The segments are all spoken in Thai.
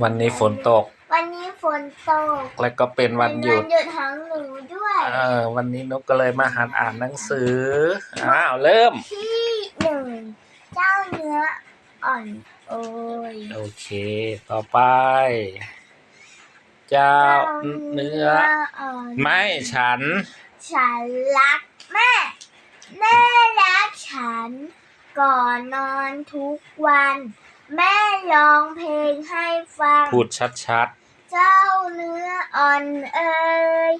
วันนี้ฝนตก วันนี้ฝนตก แล้วก็เป็นวันหยุดเป็นวันหยุดของหนูด้วยเออวันนี้นกก็เลยมาหัดอ่านหนังสืออ้าวเริ่ม ที่หนึ่งเจ้าเนื้ออ่อนโอยโอเค ต่อไป เจ้าเนื้ออ่อนไม่ฉัน ฉันรักแม่ แม่รักฉัน ก่อนนอนทุกวัน แม่ร้องเพลงให้ฟัง พูดชัดเจ้าเนื้ออ่อนเอ่ย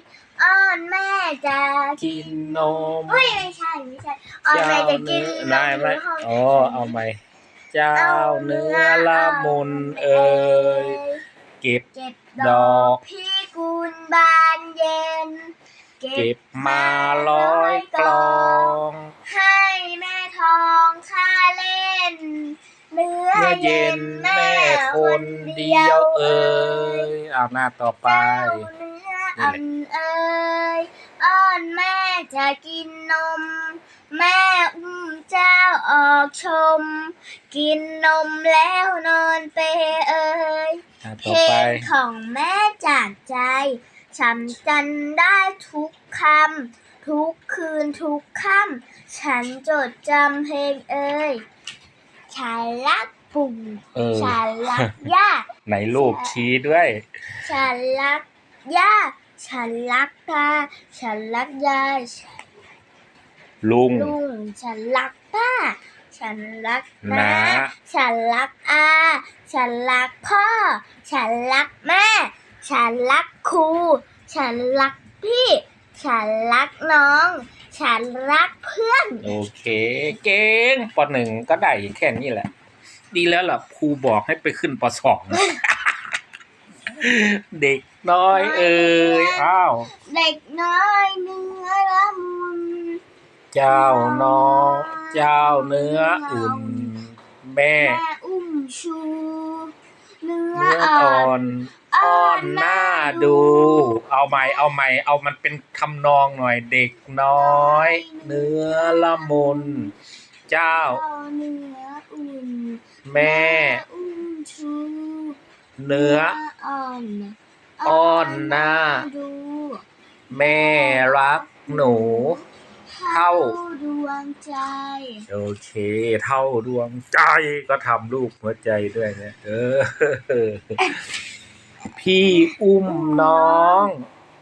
อ้อนแม่จะๆ กินนมเฮ้ยไม่ใช่ไม่ใช่อ่อนแม่จะกินนายไหมนมอ๋อเอาไหมเจ้าเนื้อละมุนเอ่ยเก็บ เก็บดดออกกพี่กุลบานเย็น เก็บมาร้อ เมื่อเย็นแม่คนเดียวเอ่ยเอาหน้าต่อไปเจ้าเนื้ออ่อนเอ่ยอ้อนแม่จะกินนม แม่อุ้มเจ้าออกชม กินนมแล้วนอนเปรเอ่ยอะเพต่อลไปงของแม่จากใจฉันจำได้ทุกคำทุกคืนทุกค่ำฉันจดจำเพลงเอ่ยฉันรัก ปู่เออ ฉันรักย่า ไหนรูปชี้ด้วย ฉันรักย่า ฉันรักตาฉันรักยายลุง ลุง ฉันรักป้า ฉันรักน้า น้า ฉันรักอา ฉันรักพ่อ ฉันรักแม่ ฉันรักครู ฉันรักพี่ ฉันรักน้อง ฉันรักเพื่อน โอเค เก่งปหนึ่งก็ได้แค่นี้แหละ ดีแล้วล่ะครูบอกให้ไปขึ้นปสอง เด็กน้อยเอ่ยอ้าว เด็กน้อยเนื้อละมุนเจ้าน้องเจ้าเนื้ออุ่น แม่ แม่อุ้มชู เนื้อเนื้ออ่อ่ออน นอ้อนหน้าดู เอาใหม่เอาใหม่เอามันเป็นทำนองหน่อยเด็กน้อย เนื้อละมุน เจ้า เจ้าเนื้อ อุ่นแม่ อุ้มชูเนื้ออ่อนอ้อนหน้า ดูแม่รักหนู เท่าดวงใจ โอเค เท่าดวงใจก็ทำรูปหัวใจด้วยเนี่ยเออ พี่อุ้มน้อง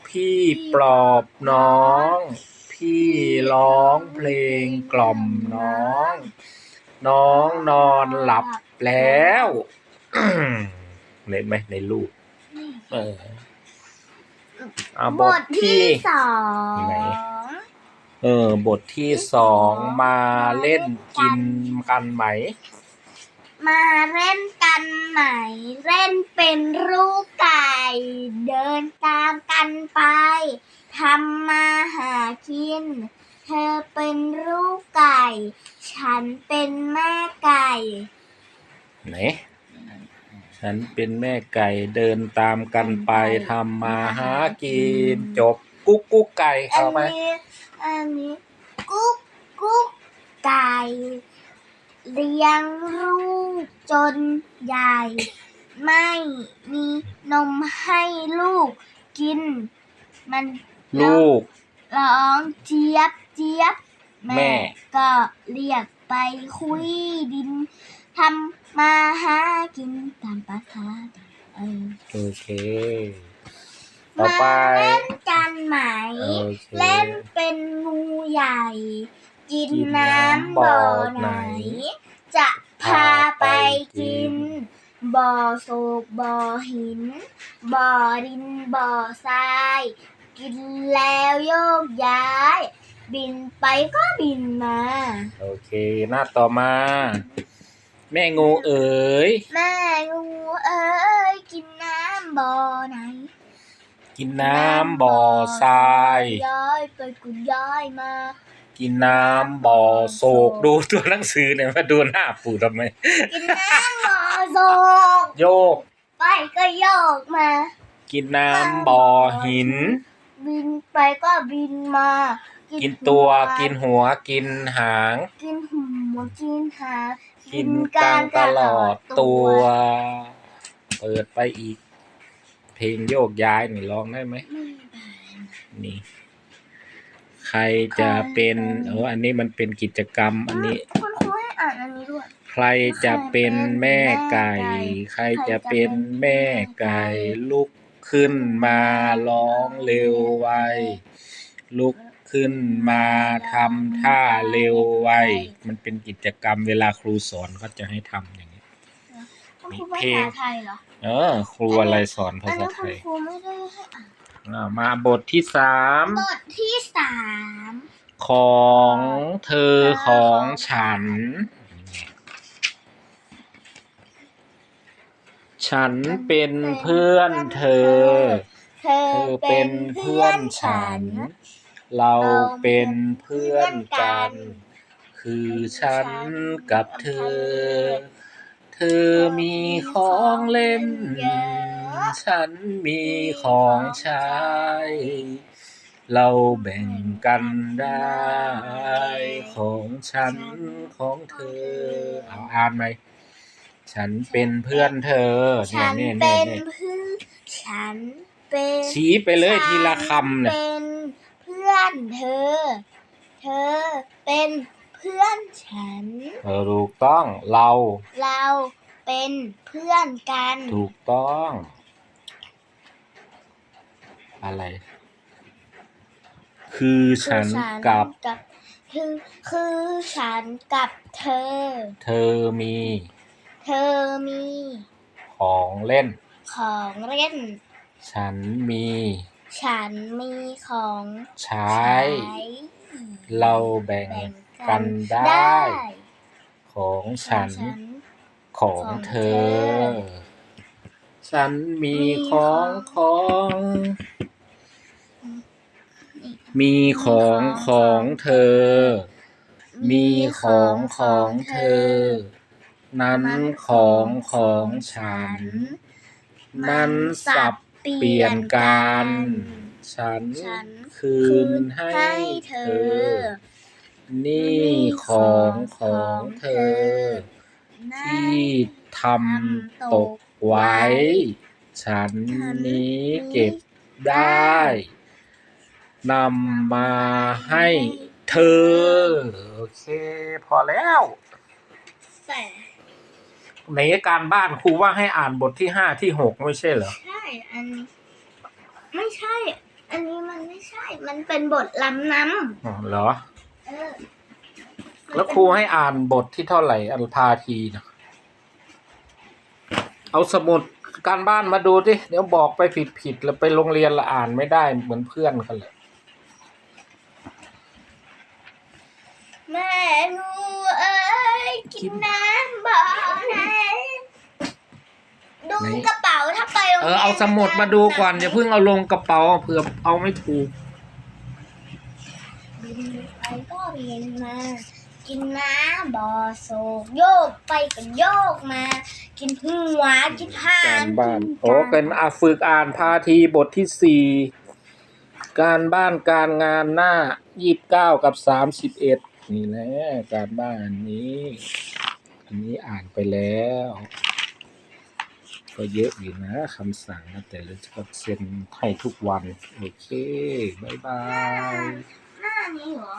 พี่ปลอบน้อง พี่ร้องเพลงกล่อมน้อง น้องนอนหลับแล้วเห็นไหมในรูปเออเอาบบททที่ที่สองไหนเออ บทที่สองมาเล่นกินกันไหม มาเล่นกันไหม เล่นเป็นลูกไก่ เดินตามกันไปทำมาหากิน เธอเป็นลูกไก่ ฉันเป็นแม่ไก่ ไหน ฉันเป็นแม่ไก่เดินตามกันไปทำมาหากินจบกุ๊กกุ๊กไก่อัเข้านไปนี้อันนี้กุ๊กกุ๊กไก่เลี้ยงลูกจนใหญ่ ไม่มีนมให้ลูกกิน มันลูก ร้องเจี๊ยบเจี๊ยบแม่แม่ก็เรียกไปคุยดินทำ มาหากินตามภาษาเออโอเค ต่อไปมาเล่นกันไหม โอเค เล่นเป็นงูใหญ่ กินกินน้ำน้ำบ่อบ่อไหไหนนจะพาไปพาไปกิกินนบ่อโศกบ่อหิน บ่อดินบ่อทราย กินแล้วโยกย้าย บินไปก็บินมา โอเค หน้าต่อมา แม่งูเอ๋ย แม่งูเอ้ยกินน้ำบ่อไหนกินน้ำบ่อทราย ย้อยไปกุดย้อยมากินน้ำบ่อโศกดูตัวหนังสือเนี่ยมาดูหน้าปู่ทำไม กินน้ำบ่อโศกโยก ไปก็โยกมากินน้ำบ่อหิน บินไปก็บินมา กิกินตัวกินหัวกินหาง กินหัวกินหาง กินกลางตลอดตัว เปิดไปอีก เพลงโยกย้ายนี่ร้องได้ไหมไม่ได้นี่ ใครจะเป็นเอออันนี้มันเป็นกิจกรรม อันนี้ คุณครูให้อ่านอันนี้ด้วย ใครจะเป็นแม่ไก่ ใครจะเป็นแม่ไก่ลุกขึ้นมาร้องเร็วไวลุก ขึ้นมาทำท่าเร็วไว มันเป็นกิจกรรมเวลาครูสอนเขาจะให้ทำอย่างนี้คุณครูภาษาไทยเหรอเออ ครูอะไรสอนภาอันษานี้ไทคุณยครูไม่ได้ให้อ่านอ่ามาบทที่สามบทที่สามของเธอของฉัน ฉันเป็นเพื่อนเธอ เธอเธอเป็นเพื่อนฉัน เราเป็นเพื่อนกัน คือฉันกับเธอ เธอมีของเล่น ฉันมีของใช้ เราแบ่งกันได้ ของฉันของเธอ เอาอ่านไหม ฉันเป็นเพื่อนเธอฉันเนี่ยเป็เนี่ยนเนี่ยเพื่อนฉันเป็น ชี้ไปเลยทีละคำเนี่ยฉัเป็นเพื่ อนเธอ เธอเป็นเพื่อนฉัน เออถูกต้องเรา เราเป็นเพื่อนกัน ถูกต้อง อะไร คือฉันคือกับกับ คือคือฉันกับเธอ เธอมี เธอมี ของเล่น ของเล่น ฉันมี ฉันมีของใช้ ใช้เราแบ่งแบ่งกันได้ ของฉันของเธอ ฉันมีของของ มีของของเธอ มีของของเธอ นั้นของของฉัน นั้นสับ เปลี่ยนกันฉันฉันคืนให้เธอ นี่ของของเธออที่ทำตกไว้ ฉันนี้เก็บได้นำมาให้เธอ โอเค พอแล้วแต่ ในการบ้านครูว่าให้อ่านบทที่ห้าที่หกไม่ใช่เหรอ ใช่อันนี้ไม่ใช่ อันนี้มันไม่ใช่ มันเป็นบทลำน้อ๋อเหรอำเออแล้วครูให้อ่านบทที่เท่าไหร่อันพาทีนะเอาสมุดการบ้านมาดูดิเดี๋ยวบอกไปผิดผิดๆแล้วไปโรงเรียนละอ่านไม่ได้เหมือนเพื่อนกันเลยแม่หนูเอ้ยกินน้ำบ่อไหน ดูไหนกระเป๋าถ้าไปโรงเอรียอนเอาสมุดมาดูก่อนอย่าเพิ่งเอาลงกระเป๋าเผื่อเอาไม่ถูก บินไปก็เรียนมา กินน้ำบ่อโศกโยกไปก็โยกมา กินหัวกินหางการบ้านกิโอ้เป็นอาฝึกอ่านพาทีบทที่สี่การบ้านการงานหน้ายี่สิบเก้ากับสามสิบเอ็ดนี่แหละการบ้านอันนี้ อันนี้อ่านไปแล้ว ก็เยอะอยู่นะคำสั่งนะแต่เราจะเซ็นให้ทุกวัน โอเค บ๊ายบายหน้านี้เหรอ